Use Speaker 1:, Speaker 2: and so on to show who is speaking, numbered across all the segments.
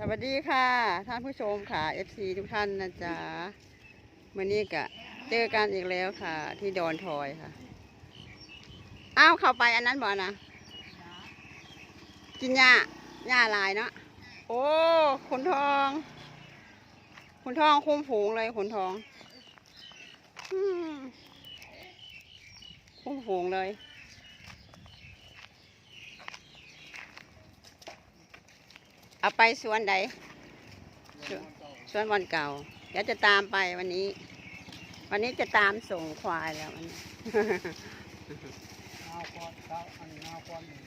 Speaker 1: สวัสดีค่ะ ท่านผู้ชมค่ะ FC ทุกท่านนะจ๊ะวันนี้กะเจอกันอีกแล้วค่ะ ที่ดอนทอยค่ะ อ้าวเข้าไปอันนั้นบ่นะกินหญ้าหญ้าลายเนาะโอ้ขนทองขนทองคุ้มผูงเลยขนทองคุ้มผูงเลย เอาไปสวนใดสวนสวนวันเก่าเดี๋ยวจะตามไปวันนี้ วันนี้จะตามส่งควายแล้ววันนี้
Speaker 2: นาควอนเขาอันนาควอนนี่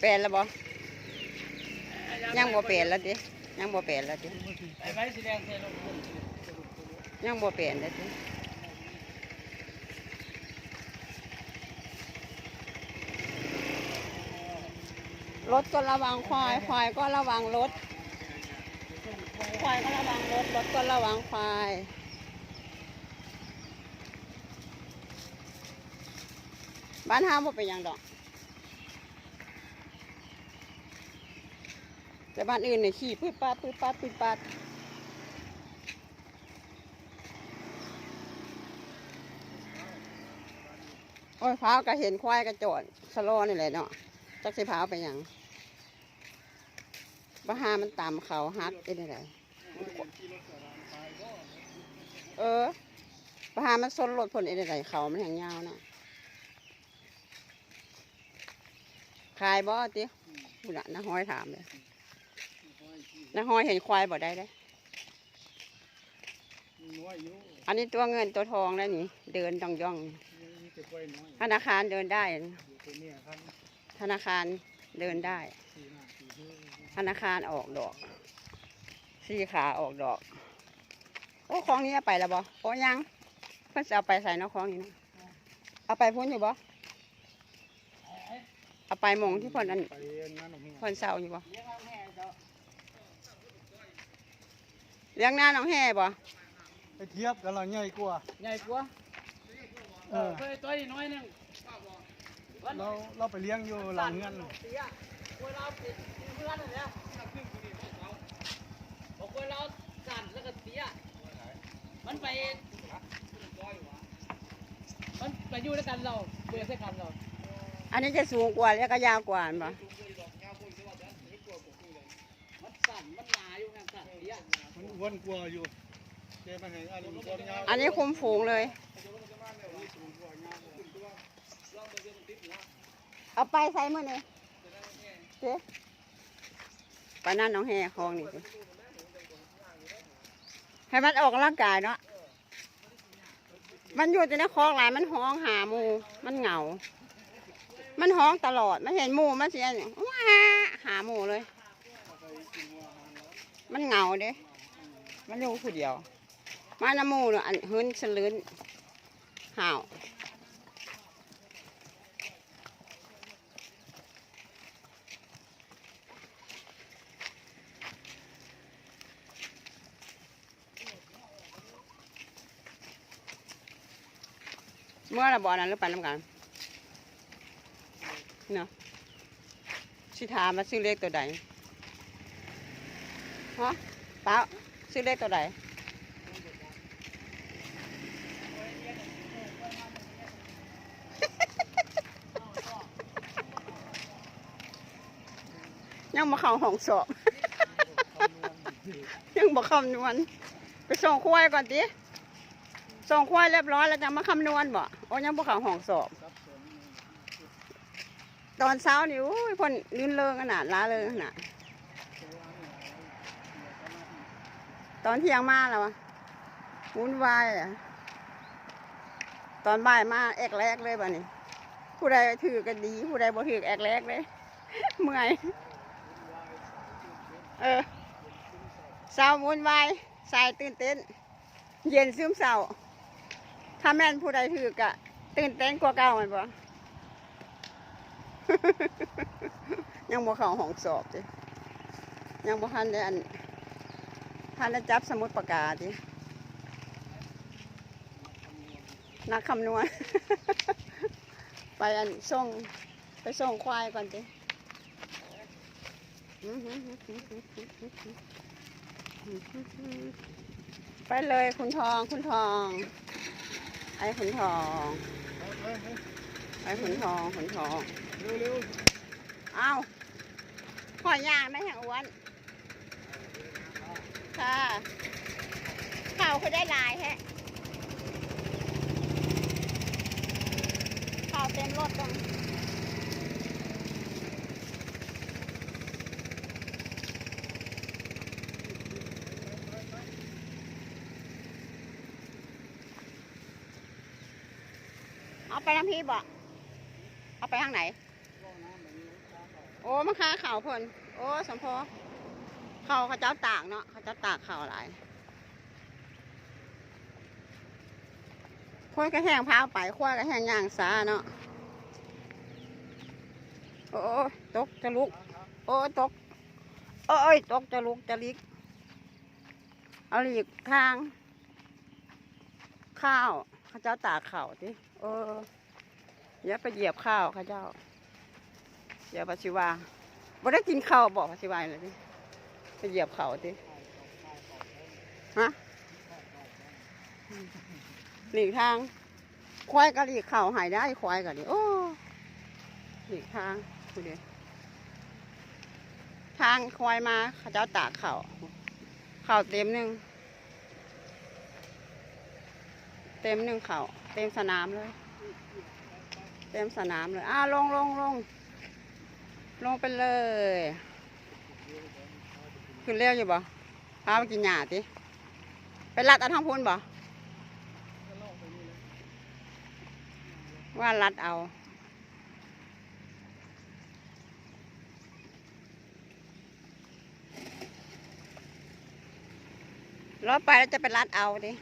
Speaker 1: เปลี่ยนแล้วบ่ยังบ่เปลี่ยนแล้วดิยังบ่เปลี่ยนแล้วดิ
Speaker 2: ไอ้ไม้สีแดงเทลงพุ่น
Speaker 1: ยังบ่เปลี่ยนแล้วดิ รถก็ระวังควาย ควายก็ระวังรถ ควายก็ระวังรถ รถก็ระวังควาย บ้านห้ามบ่เป็นยังดอก แต่บ้านอื่นเนี่ยขี่ปืดปัดปืดปัดปืดปัดโอ้ยพร้าวก็เห็นควายกระโจดสโลนี่แหละเนาะจักสิพร้าวไปยัง บ้าหามันตามเขาฮักเอ็นอะไรเออบ้าหามันซนรถผลเอ็นอะไรเขามันแหงยาวน่ะขายบ่ติบุญน่ะน้าห้อยถามเลยน้าห้อยเห็นควายบ่ได้เลย
Speaker 2: อั
Speaker 1: นนี้ตัวเงินตัวทองแล้วนี่ เดินย่องย่อง ธนาคารเดินได้ ธนาคาร เดินได้
Speaker 2: สี่ห้าสี่ห้า
Speaker 1: ธนาคารออกดอกสี่ขาออกดอก โอ้ของนี้เอาไปแล้วบ่โอ้ยังเพิ่นจะเอาไปใส่เนาะของนี้เนาะเอาไปพุ่นอยู่บ่เอาไปหมองที่เพิ่นอัน
Speaker 2: ไปงานของเฮีย
Speaker 1: เพิ่นเศร้าอยู่บ่
Speaker 2: เลี้ยงเอาแห่เจ้า
Speaker 1: เลี้ยงหน้าน้องแห่บ่
Speaker 2: ไปเทียบกันเราใหญ่กว่า
Speaker 3: ใหญ่กว่า
Speaker 2: เออ
Speaker 3: เคยตัวนี้น้อยหนึง
Speaker 2: เราเราไปเลี้ยงอยู่หลังเงิน
Speaker 3: เสียกวยเราติดเพื่อนนั่นแหละบอกกวยเราสั่นแล้วก็เสียมันไป มันไปอยู่ด้วยกันเราเบื่อใส่กันเรา
Speaker 1: อันนี้จะสูงกว่าแล้วก็ยาวกว่าบ่
Speaker 3: มันสั่นมันหนาอยู่กันสั่นเสีย
Speaker 2: มันอ้วนกว่าอยู่เจ๊มาให้อันนี้มันก้อนยาว
Speaker 1: อันนี้คุมฝูงเลย เอาไปใส่มือนี่เจ๊ไปนั่นน้องแห่คลองนี่สิให้มันออกกำลังกายเนาะ มันอยู่แต่ในคลองหลายมันห้องหาหมู มันเหงา มันห้องตลอด มันเห็นหมูมันเสียนี่ว้าหาหมูเลย มันเหงาเด้ มันอยู่ผู้เดียว มาน้ำหมูเนาะอันหื้นสลืนห่าว เมื่อเราบอกนั้นหรือไปน้ำกันเนาะสิถามมาซื้อเลขตัวใดฮะป้าซื้อเลขตัวใดยังมาเข้าห้องสอบ ยังบอกคำนวณไปส่งควายก่อนดิส่งควายเรียบร้อยแล้วจะมาคำนวณบ่ โอ้ยังบ่เขาห้องสอบ ตอนเช้านี่อุ้ยพ่นลื่นเริงขนาดล้าเริงขนาดตอนเที่ยงมาแล้วอะวุ่นวายอะตอนบ่ายมาแอกแรกเลยบ่นี่ผู้ใดถือกันดี ผู้ใดบ่ถือแอกแรกเลยเมื่อยเออเช้าวุ่นวายสายตื่นเต้น เย็นซึมเศร้า ถ้าแม่นผู้ใดถือกะ ตื่นเต้นกว่าเก่ามันบ่ยังบ่เข้าห้องสอบติยังบ่ทันได้อันทันได้จับสมุดปากกาตินักคำนวณ ไปอันส่งไปส่งควายก่อนติไปเลยคุณทองคุณทอง ไอ้คุณทอง
Speaker 2: ไปไป
Speaker 1: ไอ้คุณทองคุณทอง
Speaker 2: เร็วเร็ว
Speaker 1: เอ้าขอยยางไม่แห้งอ้วนค่ะเข่าเขาได้ลายแฮะเข่าเต็มรถตรงเอาไปทาง พี่บ่เอาไปทางไหน โอ้มะค้าเข่าพนโอ้สมพอเข่าเขาเจ้าตากเนาะเขาเจ้าตากเข่าหลายคนก็แห้งพาวไปขั้วก็แห้งย่างซาเนาะโอ้ตกจะลุก โอ้ตกโอ้ยตกจะลุกจะลิก เอาหลีกทาง ข้าวเขาเจ้าตากเข่าสิเอ อย่าไปเหยียบข้าวเขาเจ้าเดี๋ยวปัสสิวาบ่ได้กินข้าวบอกปชิวาเลยดิไปเหยียบเขาดิฮะหลีกทาง ควายก็หลีกเข่าหายได้ควายก็ดิโอ้หลีกทางดูดิทางควายมาเขาเจ้าตากเข่าเข่าเต็มหนึ่งเต็มหนึ่งเข่าเต็มสนามเลย เต็มสนามเลยอ่าลงลงลงลงไปเลย ขึ้นเร็วอยู่บ่พาไปกินหญ้าติไปรัดเอาทางพูนบ่ว่ารัดเอารถไปแล้วจะไปรัดเอาดิ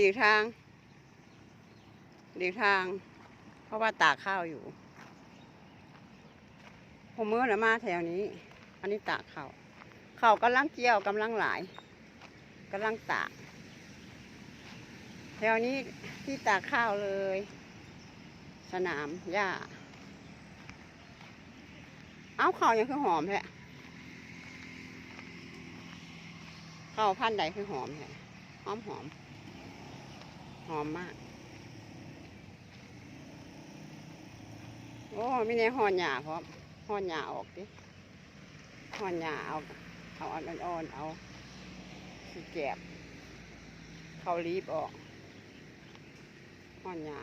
Speaker 1: หลีกทาง หลีกทาง เพราะว่าตากข้าวอยู่ ผมเมื่อนะมาแถวนี้ อันนี้ตากข้าวข้าวกำลังเกี่ยวกำลังหลายกำลังตาก แถวนี้ที่ตากข้าวเลย สนามหญ้า เอาข้าวยังคือหอมแท้ข้าวพันธุ์ใดคือหอมแท้หอมหอม หอมมาก โอ้มีในห่อหญ้าพร้อมห่อหญ้าออกดิห่อหญ้าเอาเอาอ่อนๆเอาสีแกบเขารีบออกห่อหญ้า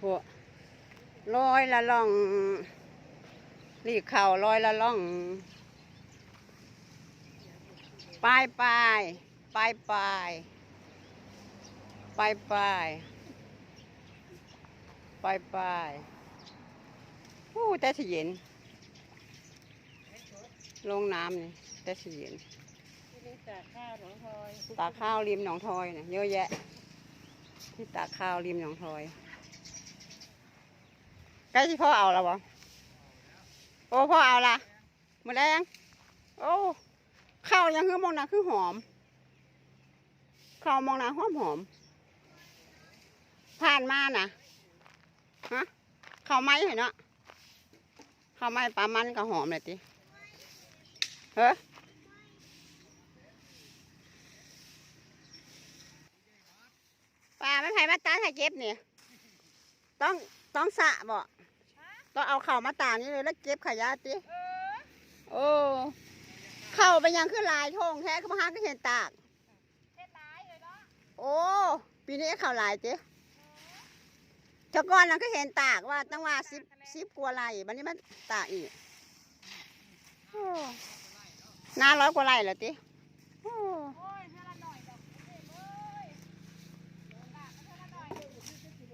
Speaker 1: พวกลอยละล่อง รีกเข่าลอยละล่องไปไปไปไปไปไปไปไปอู้แต่สิเย็น ลงน้ำนี่แต่สิเย็น
Speaker 3: ตากข้าวหนองพลอย
Speaker 1: ตากข้าวริมหนองทอยเนี่ยเยอะแยะ ที่ตากข้าวริมหนองทอยใกล้ที่พ่อเอาแล้วบ่ โอ้พ่อเอาละหมดแล้วยังโอ้ข้าวยังคือมองนาคือหอมข้าวมองนาหอมหอม ผ่านมาน่ะฮะข้าวไม้เห็นเนาะข้าวไม้ปลามันก็หอมเลยติเฮ้ปลาไม่ไผ่มาตาให้เก็บเนี่ยต้องต้องสะบ่ ต้องเอาเข่าวมาตากนี่เลยแล้วเก็บขยะติโอ้เข่าไปยังขึ้นลายทงแท้ก็มาหาก็เห็นตากโอ้ปีนี้เข่าวลายติเจ้าก่อนนะก็เห็นตากว่าตั้งว่าสิบสิบกว่าไร่บันนี้มันตากอีกโอ้นาร้อยกว่าไร่แล้วติโอ้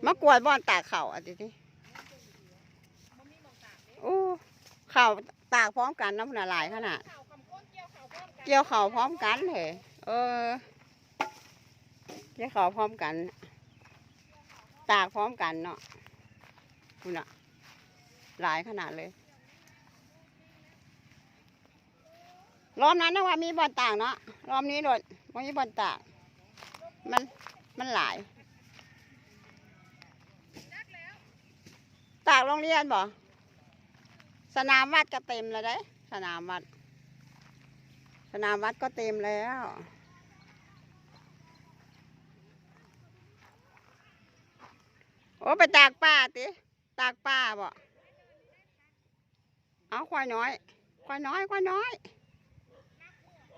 Speaker 1: มากวดบ่อนตากเข่าวอะติติโอ้เข่าวตากพร้อมกันน้ำหนาหลายขนาดเกี่ยวเข่าวพร้อมกันเหรอเออเกี่ยวเข่าวพร้อมกัน ตากพร้อมกันเนาะคุณอะหลายขนาดเลยรอบนั้นนะว่ามีบอลต่างเนาะรอบนี้โดดมันมีบอลต่าง มันมันหลายตากโรงเรียนบ่ สนามวัดก็เต็มแล้วเด้ สนามวัด สนามวัดก็เต็มแล้ว โอ้ไปตากป้าติตากป้าบ่เอาควายน้อย ควายน้อย ควายน้อย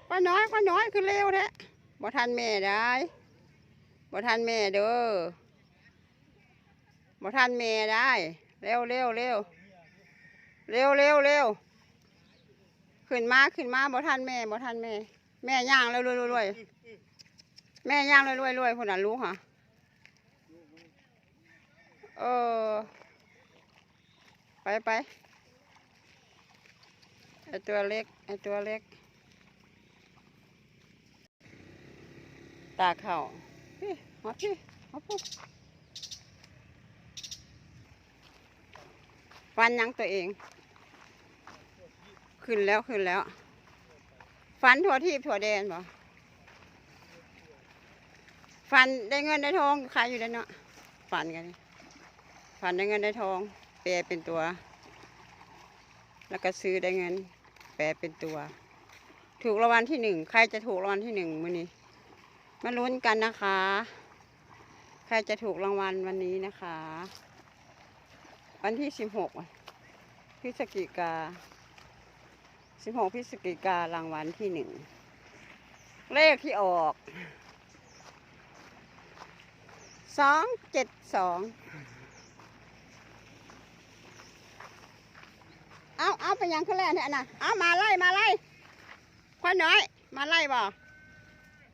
Speaker 1: ควายน้อย ควายน้อยคือเร็วแท้บ่ทันแม่ได้บ่ทันแม่เด้อบ่ทันแม่ได้ เร็วเร็วเร็ว เร็วเร็วเร็วขึ้นมาขึ้นมาบ่ทันแม่บ่ทันแม่ แม่ย่างแล้วรวยรวยรวยแม่ย่างแล้วรวยรวยคนน่ะลูกค่ะเออไปไปไอตัวเล็กไอตัวเล็ก ตาเข่าพี่มาพี่มาปุ๊บ ฟันยังตัวเอง ขึ้นแล้วขึ้นแล้ว ฟันถั่วทีบถั่วแดนบ่ฟันได้เงินได้ทองขายอยู่ได้เนาะฟันกันฟันได้เงินได้ทองแปลเป็นตัว แล้วก็ซื้อได้เงิน แปลเป็นตัว ถูกรางวัลที่หนึ่งใครจะถูกรางวัลที่หนึ่งมื้อนี้มาลุ้นกันนะคะ ใครจะถูกรางวัลวันนี้นะคะ วันที่สิบหกพฤศจิกาสิบหกพฤศจิการางวัลที่หนึ่ง เลขที่ออกสองเจ็ดสองเอาเอาไปยังขึ้นแล้วเนี่ยนะเอามาไล่มาไล่ควันน้อย มาไล่บ่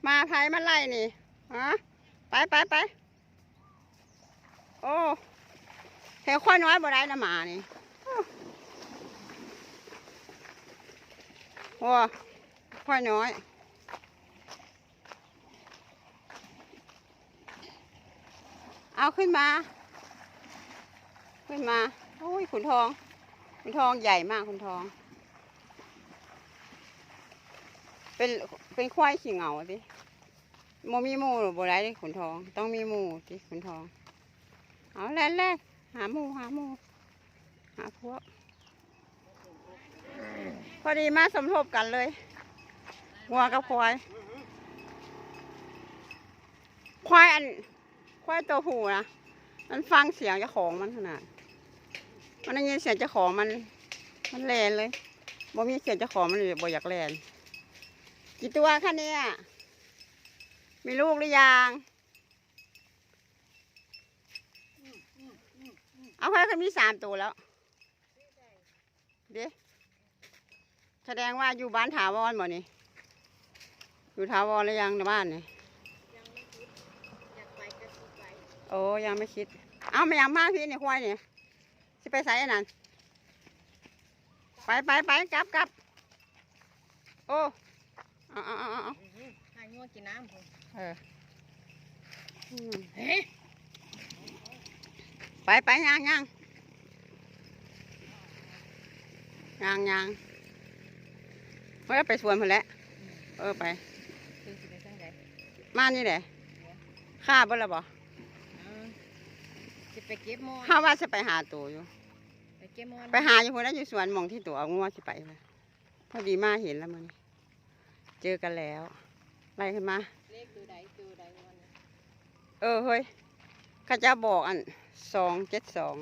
Speaker 1: มาไผมาไล่นี่ฮะไปไปไปโอ้ แถวข้อน้อยบ่ได้ละหมานี่โอ้ข้อน้อยเอาขึ้นมา ขึ้นมาโอ้ยขุนทอง ขุนทองใหญ่มากขุนทอง เป็นเป็นควายขี้เหงาสิโมมีมูหรือบ่ได้เด้ขุนทอง ต้องมีมูสิขุนทอง เอาแล่นแล่น หาหมูหาหมูหาพวก พอดีมาสมทบกันเลยวัวกับควาย ควายอัน ควายตัวผู้นะมันฟังเสียงเจ้าของมันขนาด มันได้ยินเสียงเจ้าของมัน มันแลนเลยบ่มีเสียงเจ้าของมันเลยบ่อยากแลนกี่ตัวคะเนี่ยมีลูกหรือยัง เอาแค่คือมีสามตัวแล้วเดี๋ยวแสดงว่าอยู่บ้านถาวรบ่นี่อยู่ถาวรหรือยังในบ้านนี่
Speaker 3: อยากไปก็สิไป
Speaker 1: โอ้ยังไม่คิด เอามายังมาพี่นี่ควายนี่สิไปใส่อันนั้นไปไปไปกลับกลับโอ้เอาเอาเอาเอา
Speaker 3: หางัวกินน้ำผม
Speaker 1: เอออืม
Speaker 3: เฮ้ย
Speaker 1: ไปไปย่างย่างย่างย่างเฮ้ยไปสวนพอแหล้วเออไป
Speaker 3: คือสิไปทางใด
Speaker 1: มานี่แหละข้าบ่ละบ่
Speaker 3: อ่าสิไปเก็บมอน
Speaker 1: ข้าว่าจะไปหาตัวอยู่
Speaker 3: ไปเก็บมอน
Speaker 1: ไปหาอยู่คนนั้นอยู่สวนหมองที่ตัวเอางัวสิไปเลยพอดีมาเห็นแล้วมันเจอกันแล้วไล่ขึ้นมา
Speaker 3: เลขตัวใดตัวใดวันนี้
Speaker 1: เออเฮ้ย ข้าจะบอกอันสองเจ็ดสอง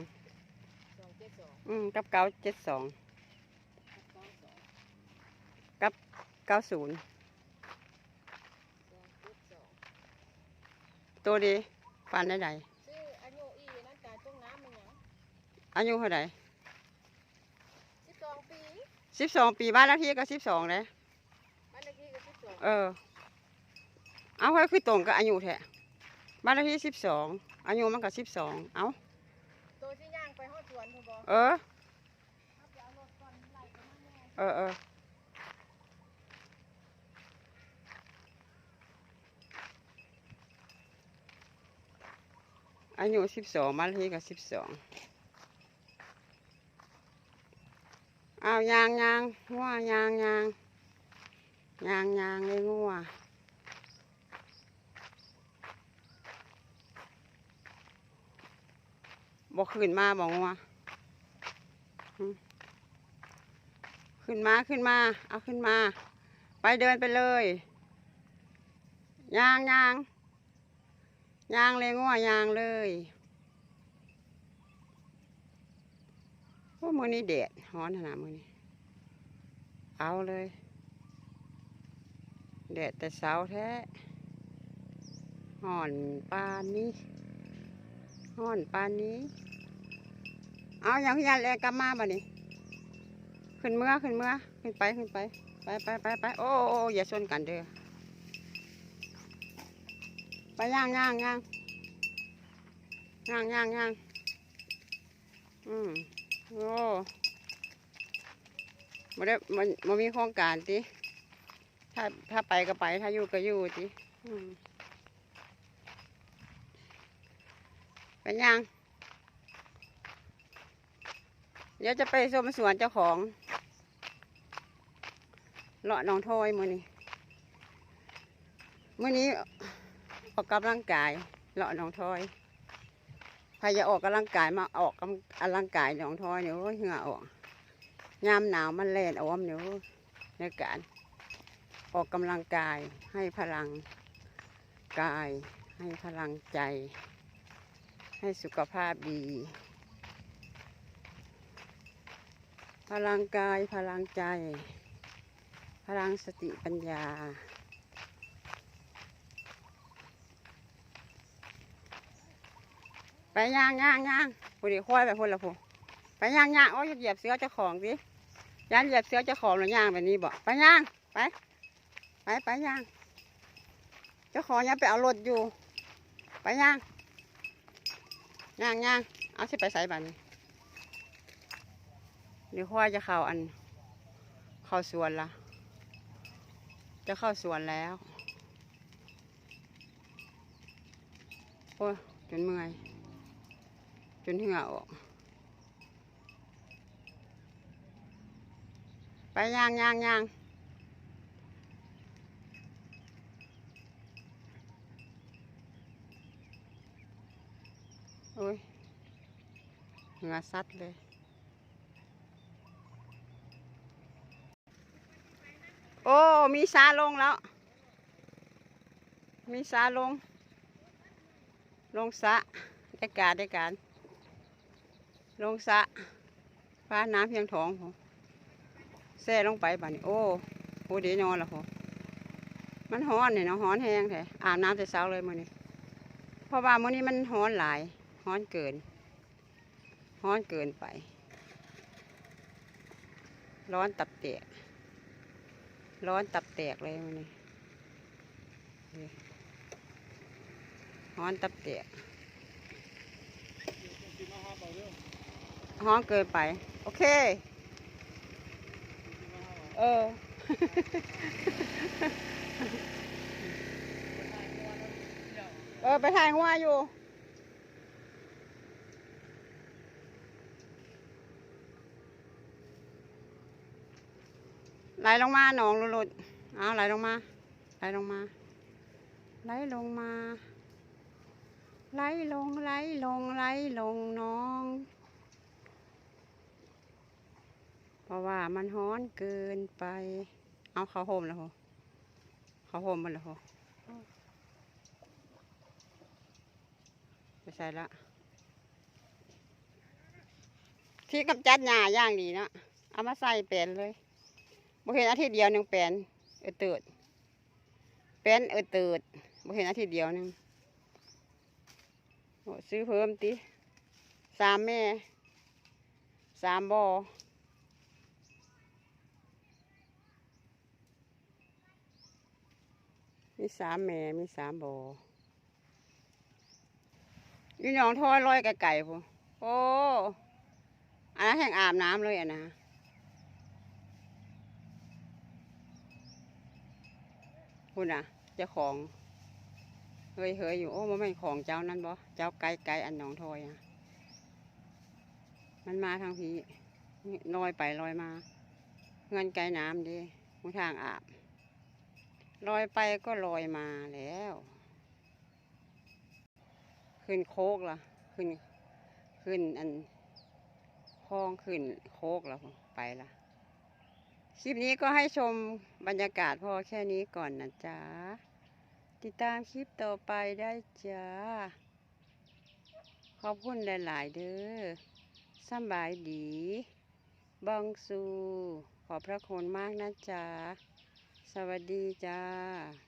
Speaker 3: สองเจ็ดสอง
Speaker 1: อืมกับเก้าเจ็ดสอง
Speaker 3: สองสอง
Speaker 1: เก้าศูนย์ตัวดีฟันได้ใด
Speaker 3: ชื่ออายุอีนั่นการต้มน้ำมันยัง
Speaker 1: อายุเท่าไหร่
Speaker 3: สิบสองปี
Speaker 1: สิบสองปีบ้านเลขที่ก็สิบสองเลย
Speaker 3: บ้านเลขที่ก็สิบสอง
Speaker 1: เออ เอาไว้คือตรงกับอายุแท้บ้านเลขที่สิบสอง อายุมันก็สิบสองเอา
Speaker 3: ตัวที่ย่างไปฮอดสวนพ่อบอก
Speaker 1: เออเออเอออายุสิบสองบ้านเลขที่ก็สิบสองเอายางยางว่ายางยางยางยางเลยงัว บอกขึ้นมาบอกงัวหึขึ้นมาขึ้นมา เอาขึ้นมา ไปเดินไปเลยยางยางยางเลยงัวยางเลยโอ้มือนี้แดดฮ้อนขนาดมือนี้เอาเลยแดดแต่เช้าแท้ห่อนปานนี้ห่อนปานนี้ เอาอย่างพี่ยันแรงกลับมาบ่นี่ขึ้นเมื่อขึ้นเมื่อขึ้นไปขึ้นไปไปไปไปไปโอ้โอ้อย่าชนกันเด้อไปย่างย่างย่างย่างย่างย่างอืมโอ้มาได้มันมันมีโครงการติถ้าถ้าไปก็ไปถ้าอยู่ก็อยู่ติอืมไปย่าง เดี๋ยวจะไปชมสวนเจ้าของเลาะหนองทอยมือนี้มือนี้ออกกำลังกายเลาะหนองทอยใครจะออกกำลังกายมาออกกำลังกายหนองทอยเนี่ยโอ้ยเหงื่อออกยามหนาวมันแล่นอ้อมเนี่ยโอ้ยในการออกกำลังกายให้พลังกาย ให้พลังใจ ให้สุขภาพดี พลังกายพลังใจ พลังสติปัญญา ไปย่างย่างย่างพูดดีค่อยไปพูดละพูไปย่างย่างโอ้ยเหยียบเสื้อเจ้าของสิยันเหยียบเสื้อเจ้าของหรือย่างแบบนี้บอกไปย่างไปไปไปย่างเจ้าของยังไปเอารถอยู่ ไปย่างย่างย่างเอาสิไปใส่บ้านนี้ เดี๋ยวค่อจะเข้าอัน เข้าสวนละจะเข้าสวนแล้ว โอ้ยจนเมื่อย จนเหงื่อออก ไปย่างย่างย่างโอ้ยเหงื่อซัดเลย โอ้ มีซาลงแล้ว มีซาลง ลงสะได้การได้การ ลงสะฟ้าน้ำเพียงท้องผมแซ่ลงไปบ้านี้ โอ้โหเดียนอนแล้วผมมันฮ้อนเนี่ยเนาะฮ้อนแห้งแท้อาบน้ำแต่เช้าเลยมื้อนี้ เพราะว่ามื้อนี้มันฮ้อนหลายฮ้อนเกินฮ้อนเกินไป ร้อนตับเตะ ร้อนตับแตกเลยมันนี่ร้อนตับแตกร้อนเกินไป โอเค เออเออ ไปถ่ายงัวอยู่ ลลงมาหนองหลุดเอาไหลลงมาไหลลงมาไหลลงมาไหลลงไหลลงไหลลงน้อง เพราะว่ามันฮ้อนเกินไป เอาเขาห่มแล้วโหเขาห่มมันแล้วโหไปใส่ละที่กำจัดหญ้าย่างดีเนาะเอามาใส่เป็นเลย บ่เห็นอาทิตย์เดียวหนึ่งแปลนเออเติดแปลนเออเติดบ่เห็นอาทิตย์เดียวหนึ่งโอ้ซื้อเพิ่มติสามแม่สามบอมีสามแม่ มีสามบออยู่หนองทอยลอยไก่ๆพูนโอ้อันนั้นแห่งอาบน้ำเลยอะนะ คุณอะ เจ้าของเฮยเฮยอยู่โอ้มันไม่ของเจ้านั่นบ่เจ้าไก่ไก่อันหนองทอยอะ มันมาทางพีลอยไปลอยมา เงินไก่น้ำดิมูทางอาบลอยไปก็ลอยมาแล้ว ขึ้นโคกละขึ้นขึ้นอันคลองขึ้นโคกล้วไปละ คลิปนี้ก็ให้ชมบรรยากาศพอแค่นี้ก่อนนะจ๊ะ ติดตามคลิปต่อไปได้จ้า ขอบคุณหลาย ๆ เด้อสบายดีบองสูขอบพระคุณมากนะจ๊ะ สวัสดีจ้า